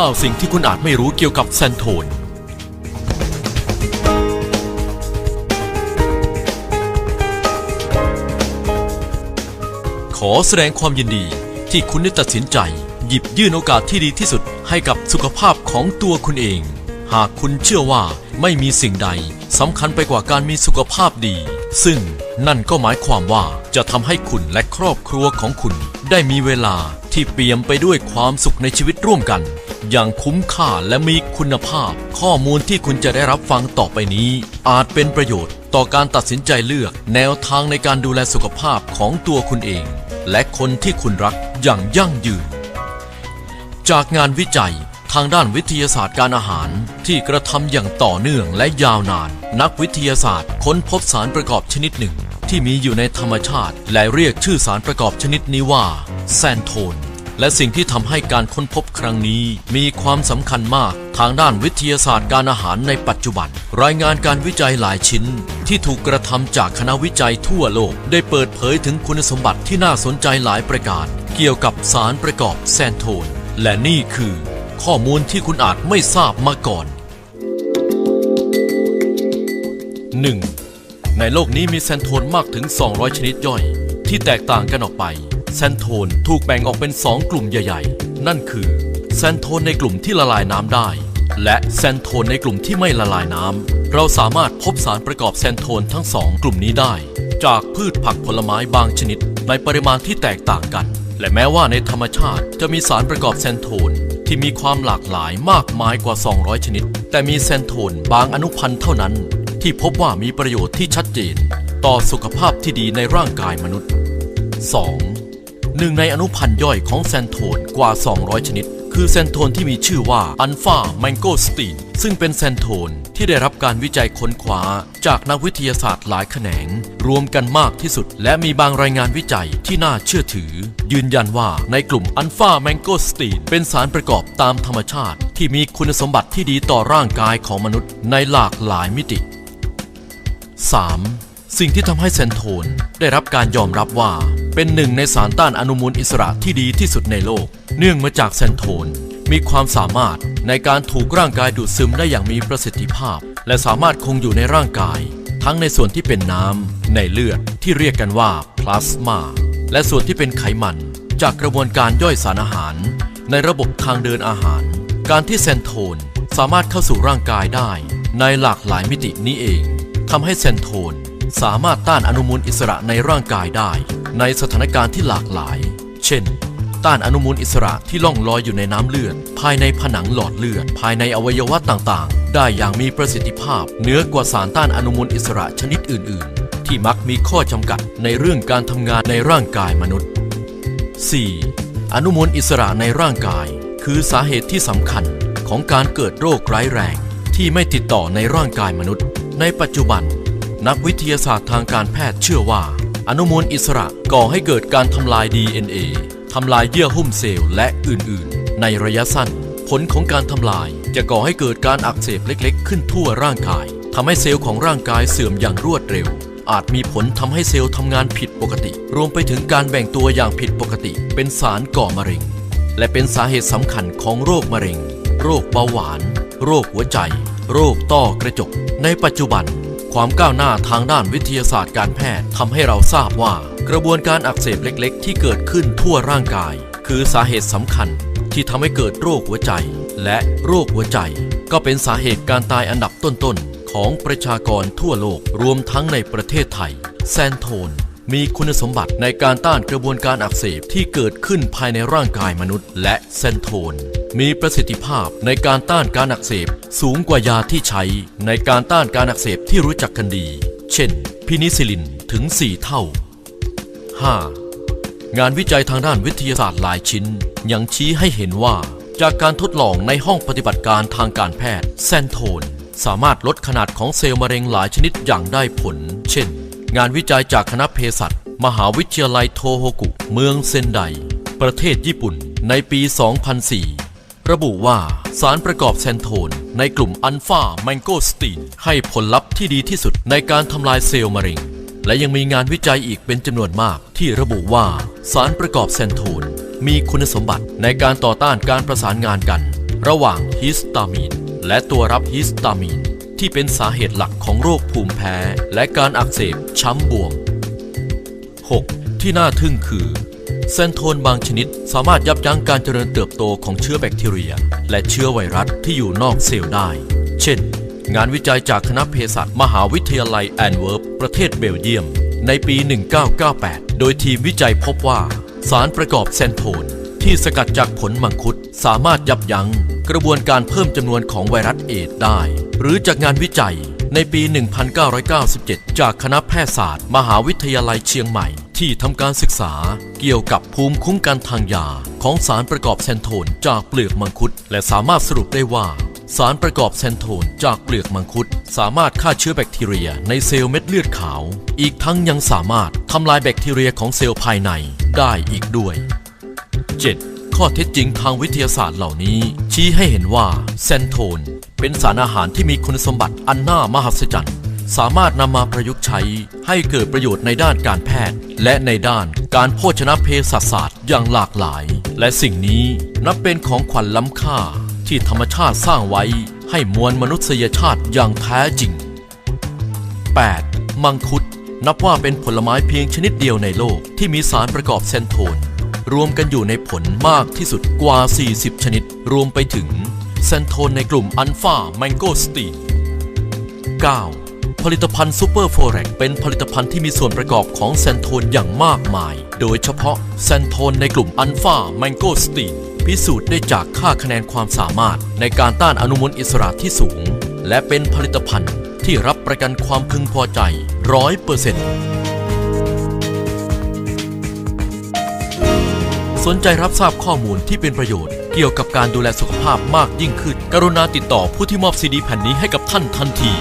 9 สิ่งที่คุณอาจไม่รู้เกี่ยวกับแซนโทน ขอแสดงความยินดีที่คุณได้ตัดสินใจ หยิบยื่นโอกาสที่ดีที่สุดให้กับสุขภาพของตัวคุณเอง หากคุณเชื่อว่าไม่มีสิ่งใดสำคัญไปกว่าการมีสุขภาพดี ซึ่งนั่นก็หมายความว่าจะทำให้คุณและครอบครัวของคุณ ได้มีเวลาที่เปี่ยมไปด้วยความสุขในชีวิตร่วมกัน อย่างคุ้มค่าและมีคุณภาพ ข้อมูลที่คุณจะได้รับฟังต่อไปนี้ อาจเป็นประโยชน์ต่อการตัดสินใจเลือก แนวทางในการดูแลสุขภาพของตัวคุณเอง และคนที่คุณรักอย่างยั่งยืน จากงานวิจัยทางด้านวิทยาศาสตร์การอาหารที่กระทำอย่างต่อเนื่องและยาวนาน นักวิทยาศาสตร์ค้นพบสารประกอบชนิดหนึ่ง ที่มีอยู่ในธรรมชาติ และเรียกชื่อสารประกอบชนิดนี้ว่า แซนโทน และสิ่งที่ทำให้การค้นพบครั้งนี้ มีความสำคัญมากทางด้านวิทยาศาสตร์การอาหารในปัจจุบัน รายงานการวิจัยหลายชิ้น ที่ถูกกระทำจากคณะวิจัยทั่วโลก ได้เปิดเผยถึงคุณสมบัติที่น่าสนใจหลายประการ เกี่ยวกับสารประกอบแซนโทน และนี่คือ ข้อมูลที่คุณอาจไม่ทราบมาก่อน 1. ในโลกนี้มีแซนโทนมากถึง 200 ชนิดย่อย ที่แตกต่างกันออกไป แซนโทนถูกแบ่งออกเป็น 2 กลุ่มใหญ่ ๆ นั่นคือแซนโทนในกลุ่มที่ละลายน้ำได้ และแซนโทนในกลุ่มที่ไม่ละลายน้ำ เราสามารถพบสารประกอบแซนโทนทั้งสองกลุ่มนี้ได้ จากพืชผักผลไม้บางชนิด ในปริมาณที่แตกต่างกัน และแม้ว่าในธรรมชาติจะมีสารประกอบแซนโทนที่มีความหลากหลายมากมายกว่า 200 ชนิด แต่มีแซนโทนบางอนุพันธ์เท่านั้น ที่พบว่ามีประโยชน์ที่ชัดเจน ต่อสุขภาพที่ดีในร่างกายมนุษย์ 2. หนึ่งในอนุพันธ์ย่อยของแซนโทนกว่า 200 ชนิด คือแซนโทนที่มีชื่อว่าอัลฟาแมงโกสตีนซึ่งเป็นแซนโทนที่ได้รับการวิจัยค้นคว้า จากนักวิทยาศาสตร์หลายแขนง รวมกันมากที่สุด และมีบางรายงานวิจัยที่น่าเชื่อถือ ยืนยันว่าในกลุ่มอัลฟาแมงโกสตีนเป็นสารประกอบตามธรรมชาติ ที่มีคุณสมบัติที่ดีต่อร่างกายของมนุษย์ในหลากหลายมิติ 3. สิ่งที่ทำให้เซนโทนได้รับการยอมรับว่า เป็นหนึ่งในสารต้านอนุมูลอิสระที่ดีที่สุดในโลก เนื่องมาจากเซนโทน มีความสามารถในการถูกร่างกายดูดซึมได้อย่างมีประสิทธิภาพ และสามารถคงอยู่ในร่างกาย ทั้งในส่วนที่เป็นน้ำในเลือดที่เรียกกันว่าพลาสมาและส่วนที่เป็นไขมัน จากกระบวนการย่อยสารอาหาร ในระบบทางเดินอาหาร การที่เซนโทนสามารถเข้าสู่ร่างกายได้ ในหลากหลายมิตินี้เองทำให้เซนโทนสามารถต้านอนุมูลอิสระในร่างกายได้ ในสถานการณ์ที่หลากหลาย เช่น ต้านอนุมูลอิสระที่ล่องลอยอยู่ในน้ำเลือด ภายในผนังหลอดเลือด ภายในอวัยวะต่างๆ ได้อย่างมีประสิทธิภาพเหนือกว่าสารต้านอนุมูลอิสระชนิดอื่น ๆ ที่มักมีข้อจำกัดในเรื่องการทำงานในร่างกายมนุษย์ 4. อนุมูลอิสระในร่างกาย คือสาเหตุที่สำคัญของการเกิดโรคร้ายแรง ที่ไม่ติดต่อในร่างกายมนุษย์ ในปัจจุบัน นักวิทยาศาสตร์ทางการแพทย์เชื่อว่า อนุมูลอิสระก่อให้เกิดการทำลาย DNA ทำลายเยื่อหุ้มเซลล์และอื่นๆ ในระยะสั้น ผลของการทำลายจะก่อให้เกิดการอักเสบเล็กๆ ขึ้นทั่วร่างกายทำให้เซลล์ของร่างกายเสื่อมอย่างรวดเร็ว อาจมีผลทำให้เซลล์ทำงานผิดปกติ รวมไปถึงการแบ่งตัวอย่างผิดปกติ เป็นสารก่อมะเร็ง และเป็นสาเหตุสำคัญของโรคมะเร็ง โรคเบาหวาน โรคหัวใจ โรคต้อกระจก ในปัจจุบัน ความก้าวหน้าทางด้านวิทยาศาสตร์การแพทย์ทำให้เราทราบว่า กระบวนการอักเสบเล็กๆ ที่เกิดขึ้นทั่วร่างกาย คือสาเหตุสำคัญที่ทำให้เกิดโรคหัวใจ และโรคหัวใจ ก็เป็นสาเหตุการตายอันดับต้นๆ ของประชากรทั่วโลกรวมทั้งในประเทศไทย แซนโทน มีคุณสมบัติในการต้านกระบวนการอักเสบที่เกิดขึ้นภายในร่างกายมนุษย์ และเซนโทน มีประสิทธิภาพในการต้านการอักเสบสูงกว่ายาที่ใช้ในการต้านการอักเสบที่รู้จักกันดี เช่น พินิซิลินถึง 4 เท่า 5. งานวิจัยทางด้านวิทยาศาสตร์หลายชิ้น ยังชี้ให้เห็นว่า จากการทดลองในห้องปฏิบัติการทางการแพทย์แซนโทน สามารถลดขนาดของเซลล์มะเร็งหลายชนิดอย่างได้ผล เช่น งานวิจัยจากคณะเภสัชมหาวิทยาลัยโทโฮกุ เมืองเซนได ประเทศญี่ปุ่น ในปี 2004 ระบุว่าสารประกอบแซนโทน ในกลุ่มอัลฟาแมงโกสตีน ให้ผลลัพธ์ที่ดีที่สุดในการทำลายเซลล์มะเร็ง และยังมีงานวิจัยอีกเป็นจำนวนมาก ที่ระบุว่าสารประกอบแซนโทน มีคุณสมบัติในการต่อต้านการประสานงานกัน ระหว่างฮิสตามีนและตัวรับฮิสตามีน ที่เป็นสาเหตุหลักของโรคภูมิแพ้ และการอักเสบช้ำบวม 6. ที่น่าทึ่งคือเซนโทนบางชนิดสามารถยับยั้งการเจริญเติบโตของเชื้อแบคทีเรีย และเชื้อไวรัสที่อยู่นอกเซลล์ได้ เช่น งานวิจัยจากคณะเภสัชมหาวิทยาลัยแอนเวิร์ปประเทศเบลเยียม ในปี 1998 โดยทีมวิจัยพบว่า สารประกอบเซนโทน ที่สกัดจากผลมังคุดสามารถยับยั้งกระบวนการเพิ่มจำนวนของไวรัสเอดได้ หรือจากงานวิจัยในปี 1997 จากคณะแพทยศาสตร์ มหาวิทยาลัยเชียงใหม่ ที่ทำการศึกษาเกี่ยวกับภูมิคุ้มกันทางยา ของสารประกอบเซนโทนจากเปลือกมังคุด และสามารถสรุปได้ว่า สารประกอบเซนโทนจากเปลือกมังคุด สามารถฆ่าเชื้อแบคทีเรียในเซลล์เม็ดเลือดขาว อีกทั้งยังสามารถทำลายแบคทีเรียของเซลล์ภายในได้อีกด้วย 7. ข้อเท็จจริงทางวิทยาศาสตร์เหล่านี้ ชี้ให้เห็นว่าเซนโทน เป็นสารอาหารที่มีคุณสมบัติอันน่ามหัศจรรย์ สามารถนำมาประยุกต์ใช้ให้เกิดประโยชน์ในด้านการแพทย์ และในด้านการโภชนาเภสัชศาสตร์อย่างหลากหลาย และสิ่งนี้นับเป็นของขวัญล้ำค่าที่ธรรมชาติสร้างไว้ให้มวลมนุษยชาติอย่างแท้จริง 8. มังคุดนับว่าเป็นผลไม้เพียงชนิดเดียวในโลกที่มีสารประกอบเซนโทน รวมกันอยู่ในผลมากที่สุดกว่า 40 ชนิด รวมไปถึง ซนโทนในกลุ่มอัลฟาแมงโกสตี 9. ผลิตภัณฑ์ซูเปอร์โฟเร็กเป็นผลิตภัณฑ์ที่มีส่วนประกอบของเซนโทนอย่างมากมาย โดยเฉพาะเซนโทนในกลุ่มอัลฟาแมงโกสตีนพิสูจน์ได้จากค่าคะแนนความสามารถในการต้านอนุมูลอิสระที่สูง และเป็นผลิตภัณฑ์ที่รับประกันความพึงพอใจร้อยเปอร์เซ็นต์สนใจรับทราบข้อมูลที่เป็นประโยชน์ เกี่ยวกับการดูแลสุขภาพมากยิ่งขึ้น กรุณาติดต่อผู้ที่มอบซีดีแผ่นนี้ให้กับท่านทันที